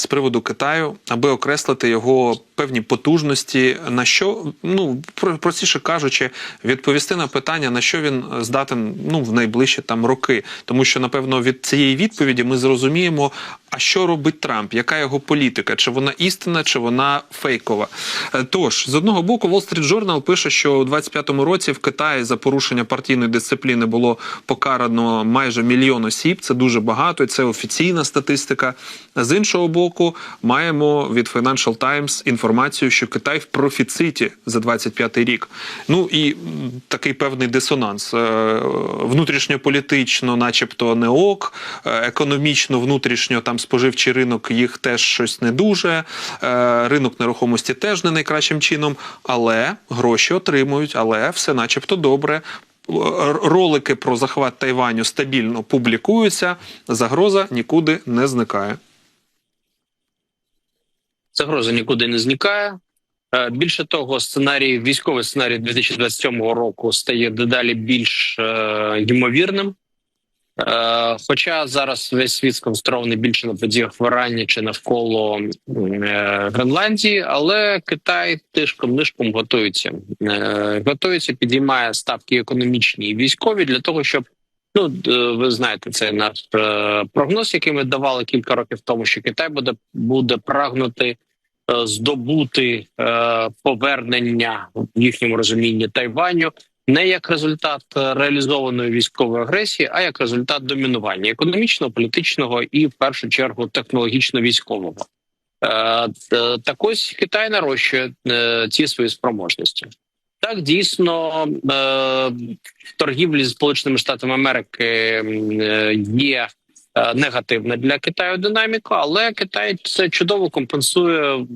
з приводу Китаю, аби окреслити його певні потужності, на що ну простіше кажучи, відповісти на питання, на що він здатен ну в найближчі там роки, тому що напевно від цієї відповіді ми зрозуміємо. А що робить Трамп? Яка його політика? Чи вона істинна, чи вона фейкова? Е, Тож, з одного боку, Wall Street Journal пише, що у 25-му році в Китаї за порушення партійної дисципліни було покарано майже мільйон осіб. Це дуже багато, і це офіційна статистика. З іншого боку, маємо від Financial Times інформацію, що Китай в профіциті за 25-й рік. Ну і такий певний дисонанс. Е, Внутрішньополітично, начебто, не ок, е, економічно, внутрішньо там споживчий ринок їх теж щось не дуже. е, Ринок нерухомості теж не найкращим чином, але гроші отримують, але все начебто добре. Ролики про захват Тайваню стабільно публікуються. Загроза нікуди не зникає. Загроза нікуди не зникає. Е, Більше того, сценарій, військовий сценарій 2027 року стає дедалі більш е, ймовірним. Е, хоча зараз весь світ сконцентрований більше на подіях в Ірані чи навколо е, Гренландії, але Китай тишком нишком готується. Е, готується, підіймає ставки економічні і військові для того, щоб ну ви знаєте, це наш е, прогноз, який ми давали кілька років тому, що Китай буде буде прагнути здобути е, повернення в їхньому розумінні Тайваню не як результат е, реалізованої військової агресії, а як результат домінування економічного, політичного і в першу чергу технологічно-військового. Е, е, Так ось Китай нарощує е, ці свої спроможності. Так, дійсно, е, в торгівлі з Сполученими Штатами Америки е, є е, негативна для Китаю динаміка, але Китай це чудово компенсує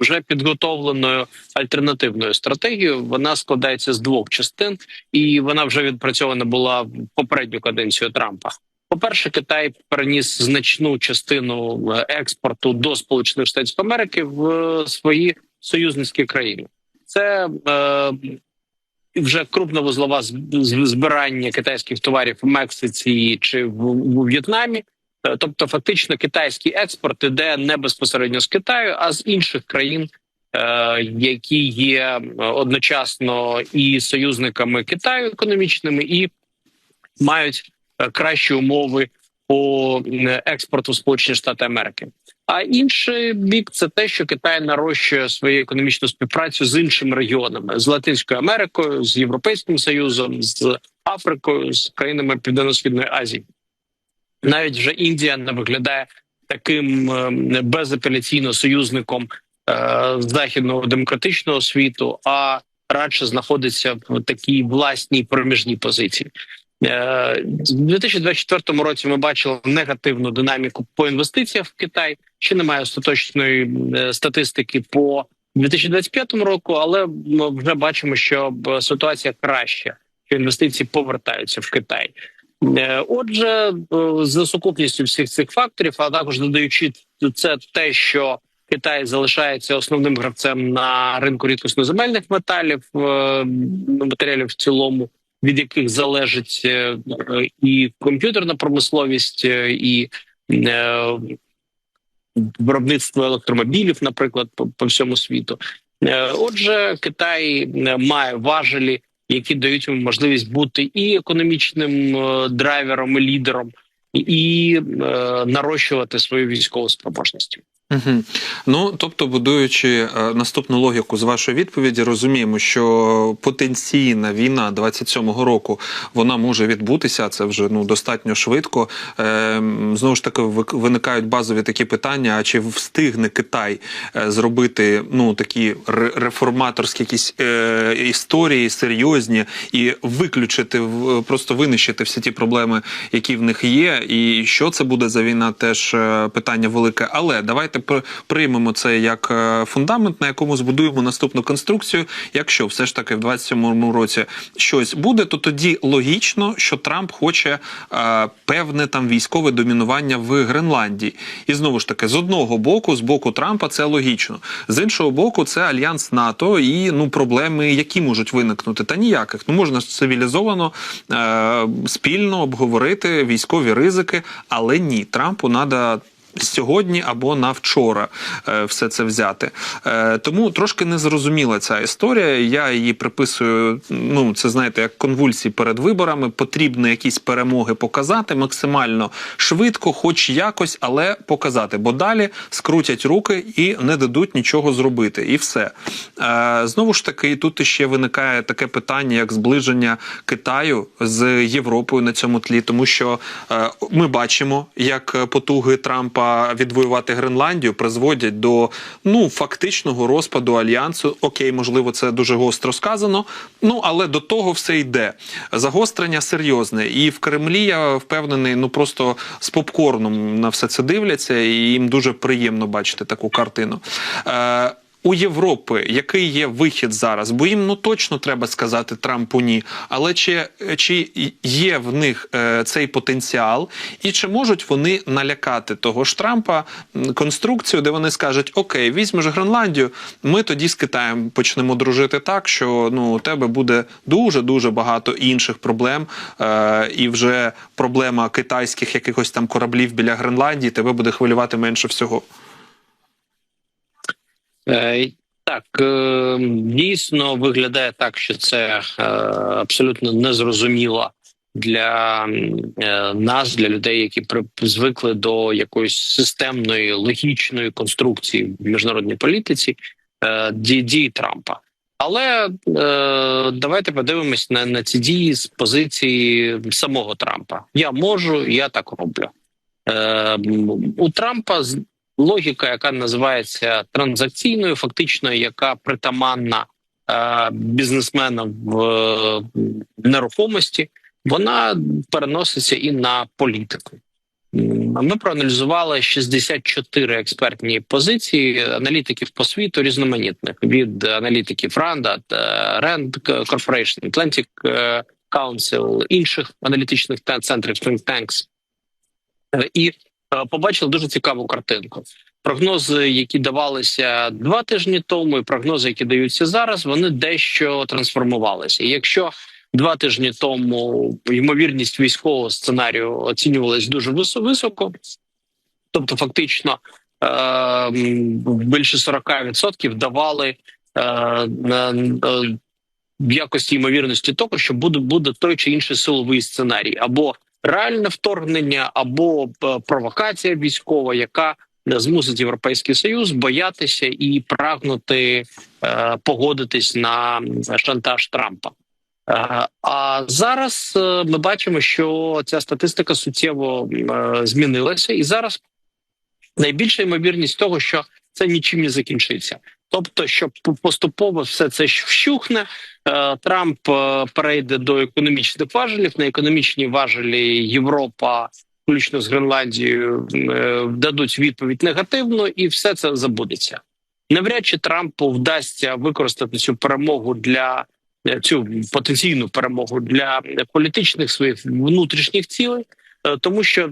вже підготовленою альтернативною стратегією. Вона складається з двох частин, і вона вже відпрацьована була в попередню каденцію Трампа. По-перше, Китай переніс значну частину е, експорту до Сполучених Штатів Америки в е, свої союзницькі країни. Це е, вже крупновузлова збирання китайських товарів в Мексиці чи в, у В'єтнамі. Е, Тобто, фактично, китайський експорт іде не безпосередньо з Китаю, а з інших країн, е, які є е, одночасно і союзниками Китаю економічними, і мають кращі умови по експорту Сполучені Штати Америки. А інший бік це те, що Китай нарощує свою економічну співпрацю з іншими регіонами з Латинською Америкою, з Європейським Союзом, з Африкою, з країнами Південно-Східної Азії. Навіть вже Індія не виглядає таким е, безапеляційно союзником е, західного демократичного світу, а радше знаходиться в такій власній проміжній позиції. Е, У 2024 році ми бачили негативну динаміку по інвестиціях в Китай. Ще немає остаточної е, статистики по 2025 року, але ми вже бачимо, що ситуація краща, що інвестиції повертаються в Китай. Е, Отже, е, за сукупністю всіх цих факторів, а також додаючи це те, що Китай залишається основним гравцем на ринку рідкісноземельних металів, е, матеріалів в цілому, від яких залежить і комп'ютерна промисловість, і виробництво електромобілів, наприклад, по, всьому світу. Отже, Китай має важелі, які дають йому можливість бути і економічним е, драйвером, і лідером, і е, нарощувати свою військову спроможність. Угу. Ну тобто, будуючи е, наступну логіку з вашої відповіді, розуміємо, що потенційна війна 27-го року вона може відбутися. Це вже ну достатньо швидко. Е, знову ж таки, виникають базові такі питання: а чи встигне Китай е, зробити ну такі ре- реформаторські якісь е, історії серйозні і виключити просто винищити всі ті проблеми, які в них є, і що це буде за війна, теж е, питання велике. Але давайте пр- приймемо це як е, фундамент, на якому збудуємо наступну конструкцію. Якщо все ж таки в 27-му році щось буде, то тоді логічно, що Трамп хоче е, певне там військове домінування в Гренландії. І знову ж таки, з одного боку, з боку Трампа, це логічно. З іншого боку, це альянс НАТО і ну проблеми, які можуть виникнути, та ніяких. Ну можна цивілізовано е, спільно обговорити військові ризики, але ні, Трампу треба сьогодні або на вчора е, все це взяти. Е, Тому трошки незрозуміла ця історія. Я її приписую. Ну, це знаєте, як конвульсії перед виборами. Потрібно якісь перемоги показати максимально швидко, хоч якось, але показати. Бо далі скрутять руки і не дадуть нічого зробити. І все. Е, Знову ж таки, тут ще виникає таке питання, як зближення Китаю з Європою на цьому тлі, тому що ми бачимо, як потуги Трампа відвоювати Гренландію призводять до ну фактичного розпаду альянсу. Окей, можливо, це дуже гостро сказано. Ну але до того все йде. Загострення серйозне, і в Кремлі я впевнений, ну просто з попкорном на все це дивляться, і їм дуже приємно бачити таку картину. Е, у Європи який є вихід зараз? Бо їм ну точно треба сказати Трампу ні. Але чи, чи є в них е, цей потенціал, і чи можуть вони налякати того ж Трампа конструкцію, де вони скажуть: Окей, візьмеш Гренландію, ми тоді з Китаєм почнемо дружити так, що ну у тебе буде дуже дуже багато інших проблем, е, і вже проблема китайських якихось там кораблів біля Гренландії тебе буде хвилювати менше всього. Е, Так, е, дійсно виглядає так, що це е, абсолютно незрозуміло для нас, для людей, які звикли до якоїсь системної логічної конструкції в міжнародній політиці дій Трампа. Але давайте подивимось на, на ці дії з позиції самого Трампа. Я можу, я так роблю. У Трампа логіка, яка називається транзакційною, фактично, яка притаманна е, бізнесменам в е, нерухомості, вона переноситься і на політику. Ми проаналізували 64 експертні позиції аналітиків по світу різноманітних від аналітиків Ранда, Rand Corporation, Atlantic е, Council, інших аналітичних центрів think tanks. Е, І е, побачили дуже цікаву картинку. Прогнози, які давалися два тижні тому, і прогнози, які даються зараз, вони дещо трансформувалися. І якщо два тижні тому ймовірність військового сценарію оцінювалась дуже високо, тобто фактично е, більше 40% давали е, е, в якості ймовірності того, що буде буде той чи інший силовий сценарій, або реальне вторгнення, або е, провокація військова, яка змусить європейський союз боятися і прагнути е, погодитись на шантаж Трампа. Е, А зараз ми бачимо, що ця статистика суттєво змінилася, і зараз найбільша ймовірність того, що це нічим не закінчиться. Тобто, що поступово все це вщухне. е, Трамп е, перейде до економічних важелів. На економічні важелі Європа, включно з Гренландією, е, дадуть відповідь негативно, і все це забудеться. Навряд чи Трампу вдасться використати цю перемогу для цю потенційну перемогу для політичних своїх внутрішніх цілей. Е, Тому що е,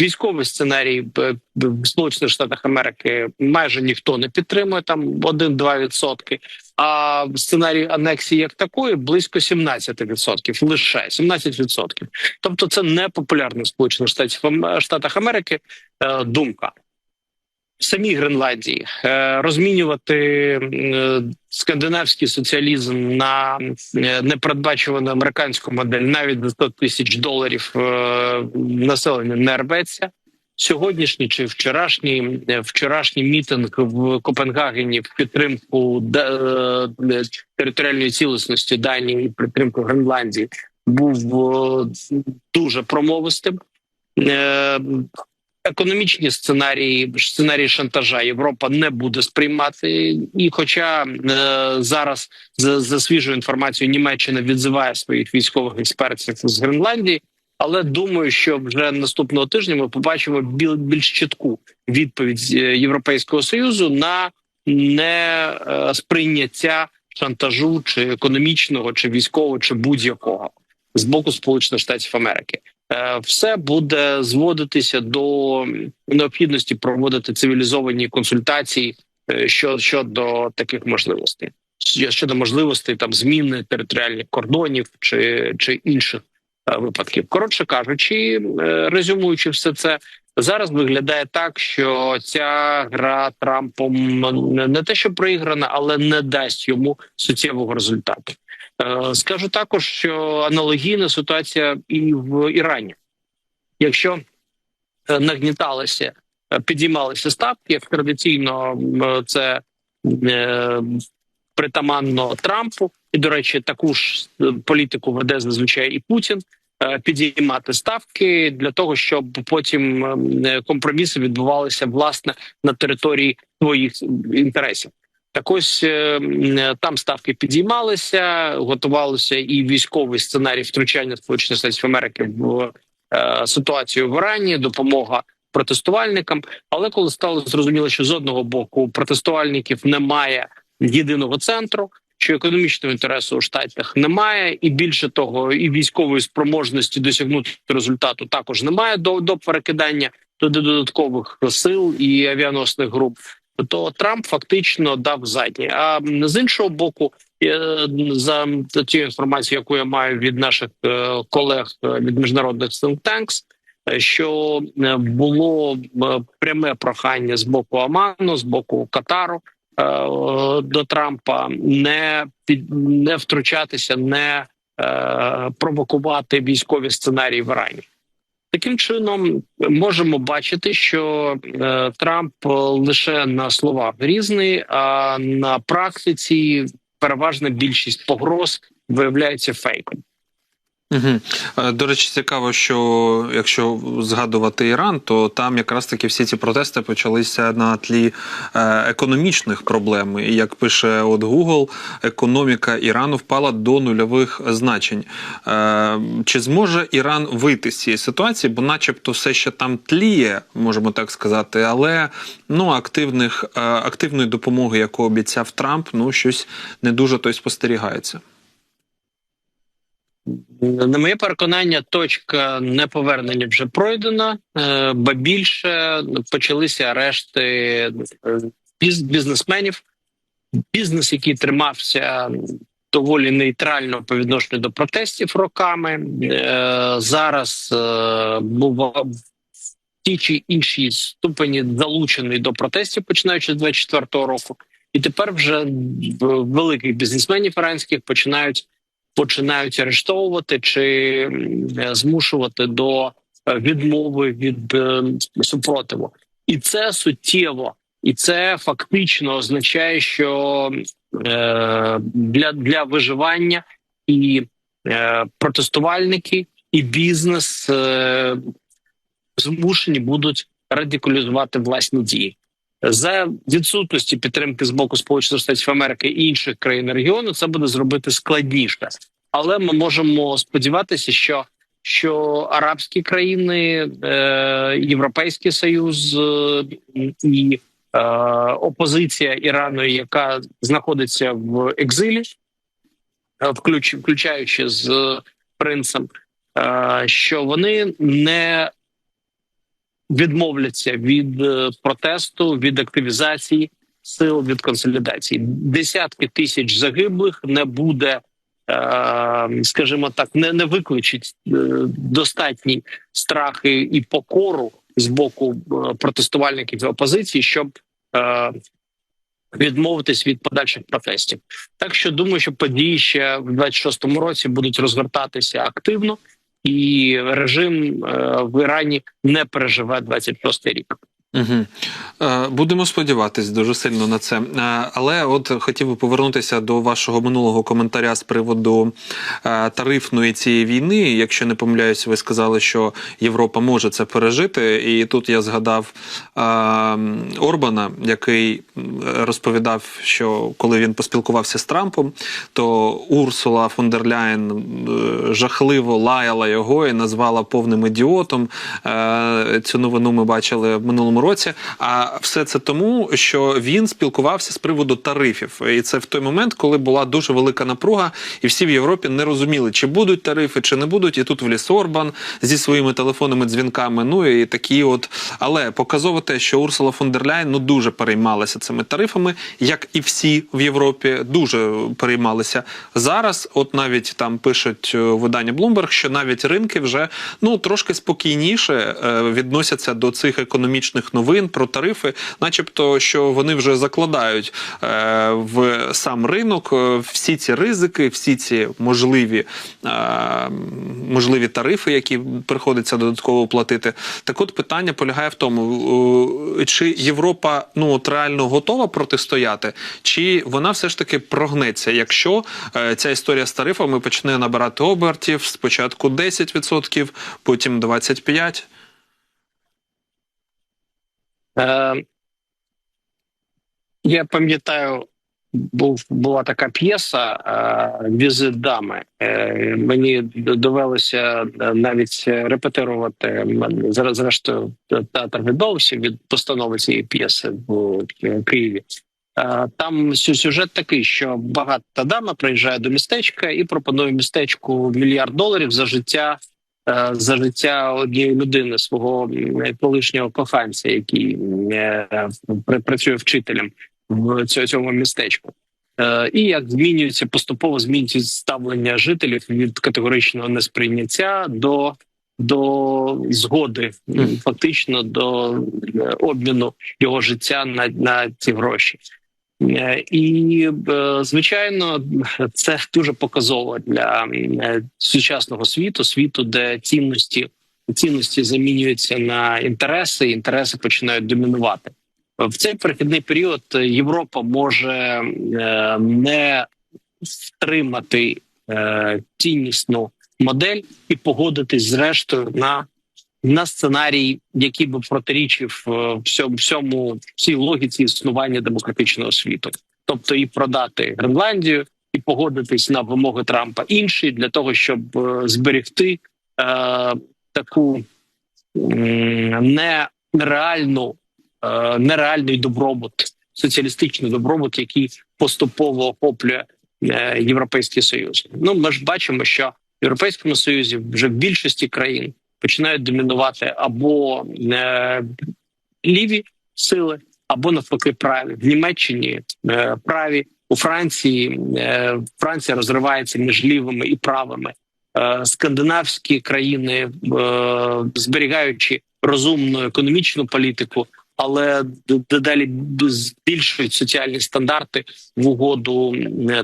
військовий сценарій е, в Сполучених Штатах Америки майже ніхто не підтримує там 1-2 відсотки. А сценарій анексії як такої близько 17%, лише 17%. Тобто, це не популярна в Сполучених Штатах Америки думка. Самій Гренландії е, розмінювати е, скандинавський соціалізм на е, непередбачувану американську модель навіть за 100 тисяч доларів населення не рветься. Сьогоднішній чи вчорашній вчорашній мітинг в Копенгагені в підтримку територіальної цілісності Данії і підтримку Гренландії був дуже промовистим. Економічні сценарії, сценарії шантажа Європа не буде сприймати, і хоча е, зараз за, за свіжою інформацією Німеччина відзиває своїх військових експертів з Гренландії, але думаю, що вже наступного тижня ми побачимо біл, більш чітку відповідь е, Європейського союзу на не е, сприйняття шантажу чи економічного, чи військового, чи будь-якого з боку Сполучених Штатів Америки. Е, Все буде зводитися до необхідності проводити цивілізовані консультації е, щодо таких можливостей, щодо можливостей там зміни територіальних кордонів чи, чи інших е, випадків. Коротше кажучи, резюмуючи все це, Зараз виглядає так, що ця гра Трампом не те, що проіграна, але не дасть йому суттєвого результату. Е, скажу також, що аналогійна ситуація і в Ірані. Якщо е, нагніталися, е, підіймалися ставки, як традиційно це притаманно Трампу, і до речі, таку ж політику веде зазвичай і Путін. Підіймати ставки для того, щоб потім е, компроміси відбувалися власне на території своїх інтересів. Так ось е, там ставки підіймалися, готувалося і військовий сценарій втручання Сполучених Штатів Америки в е, ситуацію в Ірані, допомога протестувальникам. Але коли стало зрозуміло, що з одного боку протестувальників немає єдиного центру, що економічного інтересу у штатах немає, і більше того, і військової спроможності досягнути результату також немає до, до перекидання туди додаткових сил і авіаносних груп. То Трамп фактично дав задні. А з іншого боку, за тією інформацією, яку я маю від наших е, колег е, від міжнародних think е, що було пряме прохання з боку Оману, з боку Катару до Трампа не під не втручатися, не провокувати військові сценарії в Ірані. Таким чином можемо бачити, що е, Трамп е, лише на словах різний, а на практиці переважна більшість погроз виявляється фейком. Угу. До речі, цікаво, що якщо згадувати Іран, то там якраз таки всі ці протести почалися на тлі е, економічних проблем. І як пише от Google, економіка Ірану впала до нульових значень. Е, чи зможе Іран вийти з цієї ситуації? Бо, начебто, все ще там тліє, можемо так сказати, але ну активних е, активної допомоги, яку обіцяв Трамп, ну щось не дуже то й спостерігається. На моє переконання, точка неповернення вже пройдена, е, ба більше почалися арешти е, біз- бізнесменів. Бізнес, який тримався доволі нейтрально по відношенню до протестів роками, е, зараз був в тій чи іншій ступені залучений до протестів, починаючи з 24-го року. І тепер вже великих бізнесменів іранських починають починають арештовувати чи е, змушувати до е, відмови від е, супротиву, і це суттєво, і це фактично означає, що для, для виживання і протестувальники, і бізнес змушені будуть радикалізувати власні дії. За відсутності підтримки з боку Сполучених Штатів Америки і інших країн регіону це буде зробити складніше, але ми можемо сподіватися, що що арабські країни, е, Європейський Союз е, і е, опозиція Ірану, яка знаходиться в екзилі, е, включ, включаючи з принцем, е, що вони не відмовляться від е, протесту, від активізації сил від консолідації. Десятки тисяч загиблих не буде, е, скажімо так, не, не викличить е, достатні страхи і покору з боку протестувальників опозиції, щоб відмовитись від подальших протестів. Так що думаю, що події ще в 26-му році будуть розгортатися активно і режим е, в Ірані не переживе 26-й рік. Угу. Будемо сподіватись дуже сильно на це. Е, Але от хотів би повернутися до вашого минулого коментаря з приводу е, тарифної цієї війни. Якщо не помиляюсь, ви сказали, що Європа може це пережити. І тут я згадав Орбана, який розповідав, що коли він поспілкувався з Трампом, то Урсула фон дер Ляєн жахливо лаяла його і назвала повним ідіотом. Цю новину ми бачили в минулому 2014 році. А все це тому, що він спілкувався з приводу тарифів, і це в той момент, коли була дуже велика напруга, і всі в Європі не розуміли, чи будуть тарифи, чи не будуть. І тут вліз Орбан зі своїми телефонними дзвінками. Ну і такі, от але показово те, що Урсула фон дер Ляйн ну дуже переймалася цими тарифами, як і всі в Європі, дуже переймалися зараз. От навіть там пишуть е, видання Bloomberg, що навіть ринки вже ну трошки спокійніше е, відносяться до цих економічних новин про тарифи, начебто, що вони вже закладають е, в сам ринок е, всі ці ризики, всі ці можливі, е, можливі тарифи, які приходиться додатково платити. Так, от питання полягає в тому, е, чи Європа ну от реально готова протистояти, чи вона все ж таки прогнеться, якщо е, ця історія з тарифами почне набирати обертів спочатку 10%, потім 25%. Е, я пам'ятаю, був була така п'єса е, Візит дами. Е, мені довелося навіть репетирувати зрештою театр відмовився від постанови цієї п'єси в е, Києві. Е, Там сюжет такий, що багата дама приїжджає до містечка і пропонує містечку мільярд доларів за життя за життя однієї людини свого колишнього коханця, який е, працює вчителем в цьому містечку. Е, І як змінюється поступово змінюється ставлення жителів від категоричного несприйняття до, до згоди, фактично до е, обміну його життя на, на ці гроші. Е, І е, звичайно, це дуже показово для е, сучасного світу, світу, де цінності цінності замінюються на інтереси, і інтереси починають домінувати. В цей перехідний період Європа може не втримати ціннісну модель і погодитись зрештою на, на сценарій, який би протирічив е, всьому всьому всій логіці існування демократичного світу, тобто і продати Гренландію, і погодитись на вимоги Трампа інші для того, щоб е, зберегти е, таку нереальну е, нереальний добробут, соціалістичний добробут, який поступово охоплює е, Європейський Союз. Ну ми ж бачимо, що в Європейському Союзі вже в більшості країн починають домінувати або е, ліві сили, або навпаки праві в Німеччині е, праві у Франції. Е, Франція розривається між лівими і правими. Е, скандинавські країни, е, зберігаючи розумну економічну політику, але дедалі збільшують соціальні стандарти в угоду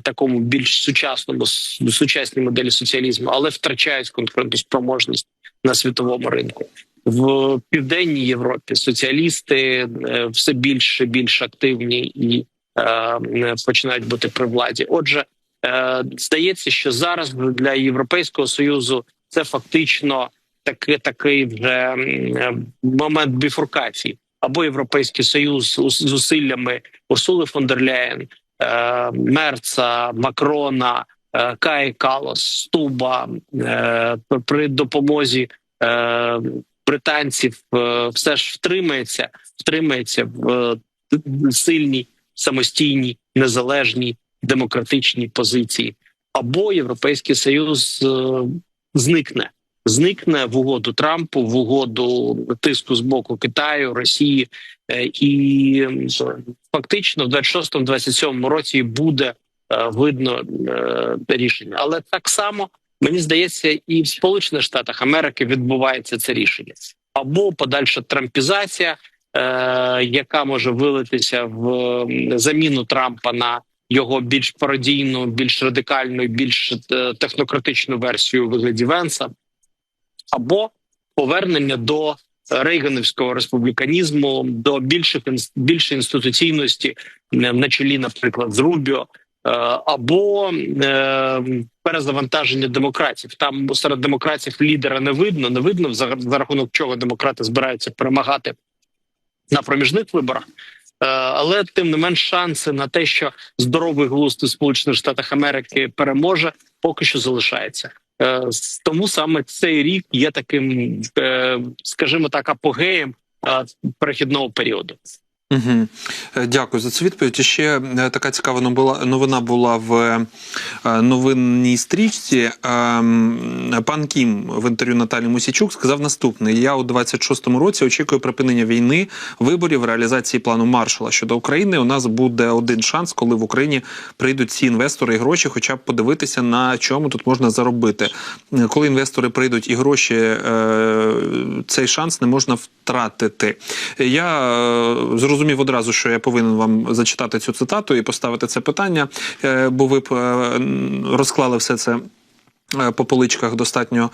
такому більш сучасному сучасній моделі соціалізму, але втрачають конкурентоспроможність на світовому ринку. В південній Європі соціалісти е, все більше більш активні і е, починають бути при владі. Отже, е, здається, що зараз для Європейського союзу це фактично такий такий вже е, момент біфуркації. Або Європейський Союз з зусиллями Урсули фон дер Ляєн, е, Мерца, Макрона, е, Каї Калос, Стуба е, при допомозі британців все ж втримається, втримається в сильній, самостійній, незалежній, демократичній позиції, або Європейський Союз зникне. Зникне в угоду Трампу, в угоду тиску з боку Китаю, Росії, Е, і фактично в 26-27 році буде е, видно е, рішення. Але так само мені здається, і в Сполучених Штатах Америки відбувається це рішення. Або подальша трампізація, е, яка може вилитися в заміну Трампа на його більш пародійну, більш радикальну, більш технократичну версію у вигляді Венса, або повернення до рейганівського республіканізму, до більших більшої інституційності на чолі, наприклад, з Рубіо, е, або е, перезавантаження демократів. Там серед демократів лідера не видно, не видно за, за рахунок чого демократи збираються перемагати на проміжних виборах. Е, Але тим не менш шанси на те, що здоровий глузд у Сполучених Штатах Америки переможе, поки що залишається. Е, Тому саме цей рік є таким, е, скажімо так, апогеєм е, перехідного періоду. Угу. Дякую за цю відповідь. І ще е, така цікава новина- була в е, новинній стрічці. Ем, Пан Кім в інтерв'ю Наталі Мусічук сказав наступне: я у 26-му році очікую припинення війни, виборів, реалізації плану Маршала щодо України. У нас буде один шанс, коли в Україні прийдуть ці інвестори і гроші, хоча б подивитися на чому тут можна заробити. Коли інвестори прийдуть і гроші, цей шанс не можна втратити. Я е, зрозумів одразу, що я повинен вам зачитати цю цитату і поставити це питання, е, бо ви б е, розклали все це. е, По поличках достатньо,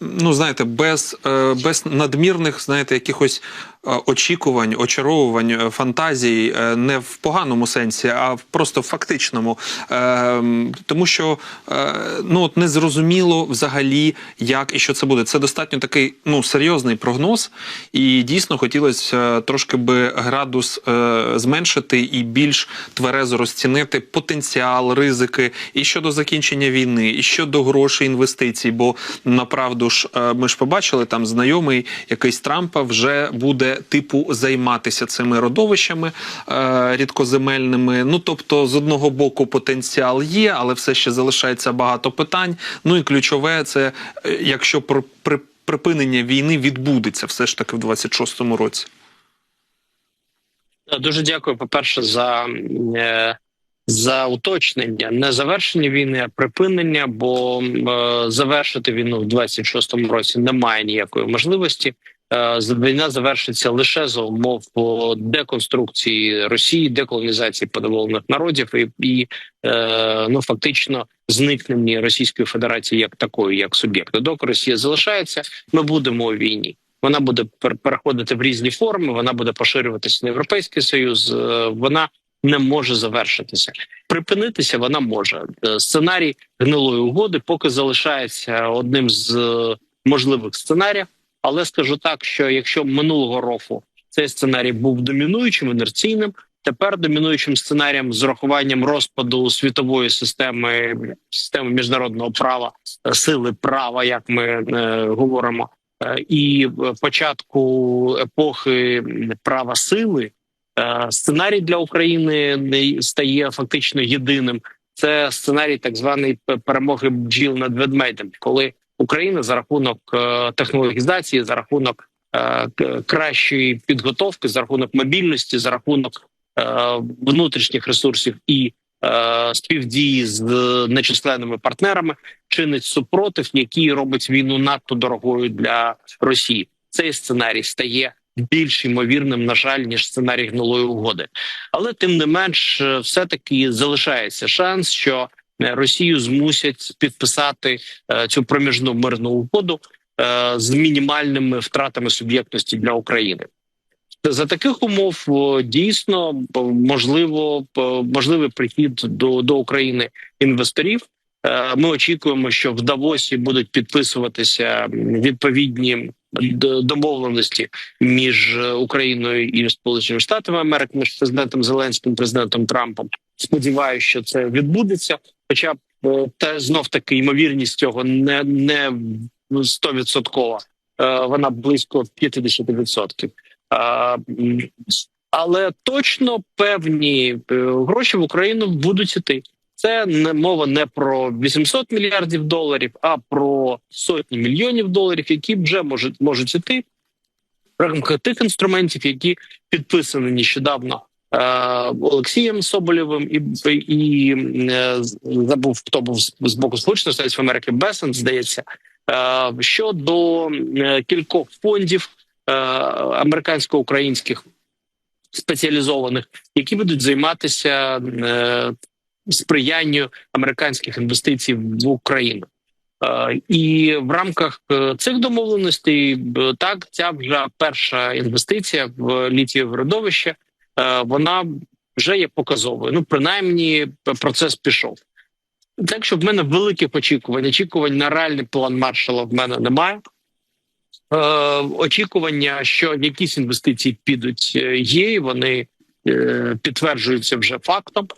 ну знаєте, без, без надмірних, знаєте, якихось очікувань, очаровувань, е, фантазій, е, не в поганому сенсі, а в просто фактичному. Е, Тому що е, ну от не зрозуміло взагалі, як і що це буде. Це достатньо такий ну серйозний прогноз, і дійсно хотілося е, трошки би градус е, зменшити і більш тверезо розцінити потенціал, ризики і щодо закінчення війни, і щодо грошей інвестицій. Бо направду ж е, ми ж побачили, там знайомий якийсь Трампа вже буде типу займатися цими родовищами е, рідкоземельними. Ну тобто, з одного боку, потенціал є, але все ще залишається багато питань. Ну і ключове, це е, якщо при, при, припинення війни відбудеться все ж таки в 26-му році. Дуже дякую, по-перше, за, е, за уточнення. Не завершення війни, а припинення, бо завершити війну в 26-му році немає ніякої можливості. Е, Війна завершиться лише за умов деконструкції Росії, деколонізації подоволених народів і, і е, ну фактично зникнення Російської Федерації як такої, як суб'єкта. Доки Росія залишається, ми будемо у війні. Вона буде пер- переходити в різні форми. Вона буде поширюватися на європейський союз. е, Вона не може завершитися. Припинитися вона може. Сценарій гнилої угоди поки залишається одним з можливих сценаріїв. Але скажу так, що якщо минулого року цей сценарій був домінуючим інерційним, тепер домінуючим сценарієм з урахуванням розпаду світової системи системи міжнародного права, сили права, як ми е, говоримо, е, і початку епохи права сили, е, сценарій для України не стає фактично єдиним. Це сценарій так званої перемоги бджіл над ведмедем, коли Україна за рахунок е, технологізації, за рахунок е, кращої підготовки, за рахунок мобільності, за рахунок е, внутрішніх ресурсів і співдії з нечисленними партнерами чинить супротив, який робить війну надто дорогою для Росії. Цей сценарій стає більш ймовірним, на жаль, ніж сценарій гнилої угоди. Але тим не менш, все таки залишається шанс, що Росію змусять підписати е, цю проміжну мирну угоду е, з мінімальними втратами суб'єктності для України. За таких умов дійсно можливо можливий прихід до, до України інвесторів. Е, Ми очікуємо, що в Давосі будуть підписуватися відповідні домовленості між е, Україною і Сполученими Штатами Америки, між президентом Зеленським, президентом Трампом. Сподіваюся, що це відбудеться. Хоча б е, те знов таки ймовірність цього не не стовідсоткова. Е, Вона близько 50%. А, але точно певні е, гроші в Україну будуть іти. Це не мова не про 800 мільярдів доларів, а про сотні мільйонів доларів, які вже можуть можуть іти в рамках тих інструментів, які підписані нещодавно е, Олексієм Соболєвим і, і е, забув, хто був з, боку Сполучених Штатів Америки Бесен, здається, е, щодо е, кількох фондів е, американсько-українських спеціалізованих, які будуть займатися е, сприянню американських інвестицій в Україну. Е, І в рамках е, цих домовленостей так ця вже перша інвестиція в літієве родовище, е, вона вже є показовою. Ну, принаймні, процес пішов. Так що в мене великих очікувань. Очікувань на реальний план маршала в мене немає. Е, очікування, що якісь інвестиції підуть, е, є, і вони е, підтверджуються вже фактом.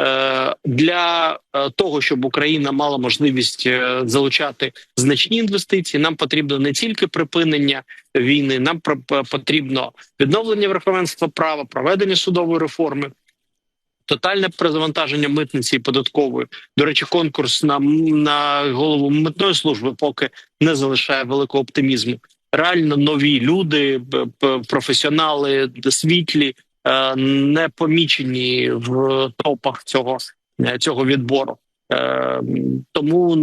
Е, Для е, того, щоб Україна мала можливість залучати значні інвестиції, нам потрібно не тільки припинення війни, нам потрібно відновлення верховенства права, проведення судової реформи. Тотальне перезавантаження митниці і податкової. До речі, конкурс на, на голову митної служби поки не залишає великого оптимізму. Реально нові люди, професіонали, світлі, не помічені в топах цього, е, цього відбору. Е, Тому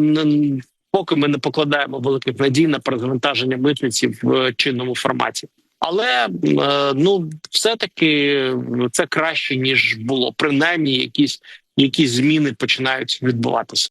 поки ми не покладаємо великих надій на перезавантаження митниці в чинному форматі. Але е, ну все таки це краще ніж було. Принаймні, якісь якісь зміни починають відбуватися.